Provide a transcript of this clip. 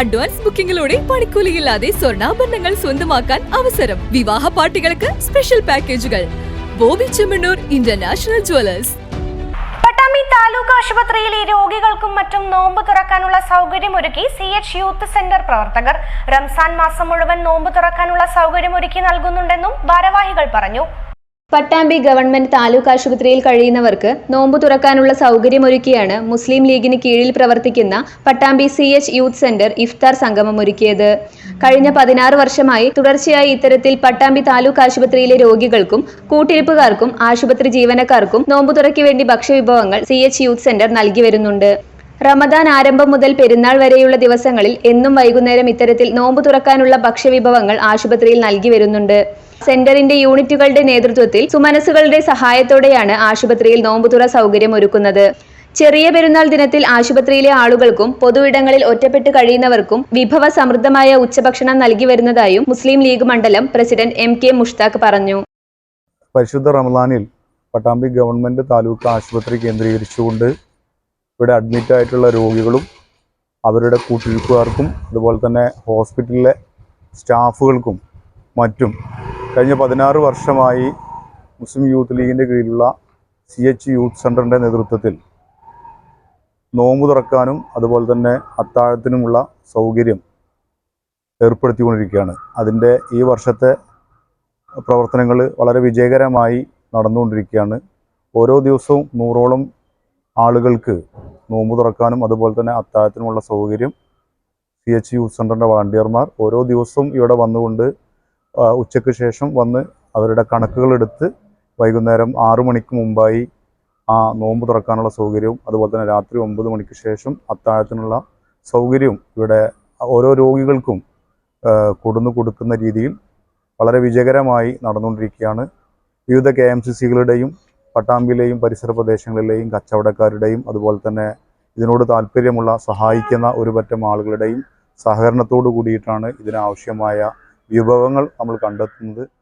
Advance ബുക്കിംഗിലൂടെ പണിക്കൂലിയില്ലാതെ സ്വർണാഭരണങ്ങൾ സ്വന്തമാക്കാൻ അവസരം. വിവാഹ പാർട്ടികൾക്ക് സ്പെഷ്യൽ പാക്കേജുകൾ. Boby Chemmanur international jewellers. Pattambi taluk ആശുപത്രിയിലെ രോഗികൾക്കും മറ്റും നോമ്പ് തുറക്കാനുള്ള സൗകര്യമൊരുക്കി സി എച്ച് യൂത്ത് സെന്റർ പ്രവർത്തകർ. റംസാൻ മാസം മുഴുവൻ നോമ്പ് തുറക്കാനുള്ള സൗകര്യമൊരുക്കി നൽകുന്നുണ്ടെന്നും ഭാരവാഹികൾ പറഞ്ഞു. പട്ടാമ്പി ഗവൺമെന്റ് താലൂക്ക് ആശുപത്രിയിൽ കഴിയുന്നവർക്ക് നോമ്പ് തുറക്കാനുള്ള സൗകര്യമൊരുക്കിയാണ് മുസ്ലിം ലീഗിന് കീഴിൽ പ്രവർത്തിക്കുന്ന Pattambi C H youth centre ഇഫ്താർ സംഗമം ഒരുക്കിയത് കഴിഞ്ഞ പതിനാറ് വർഷമായി തുടർച്ചയായി ഇത്തരത്തിൽ പട്ടാമ്പി താലൂക്ക് ആശുപത്രിയിലെ രോഗികൾക്കും കൂട്ടിരിപ്പുകാർക്കും ആശുപത്രി ജീവനക്കാർക്കും നോമ്പ് തുറയ്ക്ക് വേണ്ടി ഭക്ഷ്യവിഭവങ്ങൾ സി എച്ച് യൂത്ത് സെന്റർ നൽകി വരുന്നുണ്ട്. റമദാൻ ആരംഭം മുതൽ പെരുന്നാൾ വരെയുള്ള ദിവസങ്ങളിൽ എന്നും വൈകുന്നേരം ഇത്തരത്തിൽ നോമ്പ് തുറക്കാനുള്ള ഭക്ഷ്യവിഭവങ്ങൾ ആശുപത്രിയിൽ നൽകി വരുന്നുണ്ട്. സെന്ററിന്റെ യൂണിറ്റുകളുടെ നേതൃത്വത്തിൽ സുമനസുകളുടെ സഹായത്തോടെയാണ് ആശുപത്രിയിൽ നോമ്പുതുറ സൗകര്യം ഒരുക്കുന്നത്. ചെറിയ പെരുന്നാൾ ദിനത്തിൽ ആശുപത്രിയിലെ ആളുകൾക്കും പൊതുവിടങ്ങളിൽ ഒറ്റപ്പെട്ട് കഴിയുന്നവർക്കും വിഭവ സമൃദ്ധമായ ഉച്ചഭക്ഷണം നൽകി വരുന്നതായും മുസ്ലിം ലീഗ് മണ്ഡലം പ്രസിഡന്റ് എം കെ മുഷ്താഖ് പറഞ്ഞു. പരിശുദ്ധ റമദാനിൽ പട്ടാമ്പി ഗവൺമെന്റ് താലൂക്ക് ആശുപത്രി കേന്ദ്രീകരിച്ചുകൊണ്ട് ഇവിടെ അഡ്മിറ്റ് ആയിട്ടുള്ള രോഗികളും അവരുടെ കൂട്ടിരിപ്പുകാർക്കും അതുപോലെ തന്നെ ഹോസ്പിറ്റലിലെ സ്റ്റാഫുകൾക്കും മറ്റും കഴിഞ്ഞ പതിനാറ് വർഷമായി മുസ്ലിം യൂത്ത് ലീഗിന്റെ കീഴിലുള്ള സി എച്ച് യൂത്ത് സെന്ററിന്റെ നേതൃത്വത്തിൽ നോമ്പ് തുറക്കാനും അതുപോലെ തന്നെ അത്താഴത്തിനുമുള്ള സൗകര്യം ഏർപ്പെടുത്തിക്കൊണ്ടിരിക്കുകയാണ്. അതിന്റെ ഈ വർഷത്തെ പ്രവർത്തനങ്ങൾ വളരെ വിജയകരമായി നടന്നുകൊണ്ടിരിക്കുകയാണ്. ഓരോ ദിവസവും നൂറോളം ആളുകൾക്ക് നോമ്പ് തുറക്കാനും അതുപോലെ തന്നെ അത്താഴത്തിനുമുള്ള സൗകര്യം സി എച്ച് യൂത്ത് സെന്ററിന്റെ വളണ്ടിയർമാർ ഓരോ ദിവസവും ഇവിടെ വന്നുകൊണ്ട് ഉച്ചയ്ക്ക് ശേഷം വന്ന് അവരുടെ കണക്കുകളെടുത്ത് വൈകുന്നേരം ആറു മണിക്ക് മുമ്പായി ആ നോമ്പ് തുറക്കാനുള്ള സൗകര്യവും അതുപോലെ തന്നെ രാത്രി ഒമ്പത് മണിക്ക് ശേഷം അത്താഴത്തിനുള്ള സൗകര്യവും ഇവിടെ ഓരോ രോഗികൾക്കും കൊടുന്നു കൊടുക്കുന്ന രീതിയിൽ വളരെ വിജയകരമായി നടന്നുകൊണ്ടിരിക്കുകയാണ്. വിവിധ കെ എം സി സികളുടെയും പട്ടാമ്പിയിലെയും പരിസര പ്രദേശങ്ങളിലെയും കച്ചവടക്കാരുടെയും അതുപോലെ തന്നെ ഇതിനോട് താല്പര്യമുള്ള സഹായിക്കുന്ന ഒരു പറ്റം ആളുകളുടെയും സഹകരണത്തോടു കൂടിയിട്ടാണ് ഇതിനാവശ്യമായ വിഭവങ്ങൾ നമ്മൾ കണ്ടെത്തുന്നത്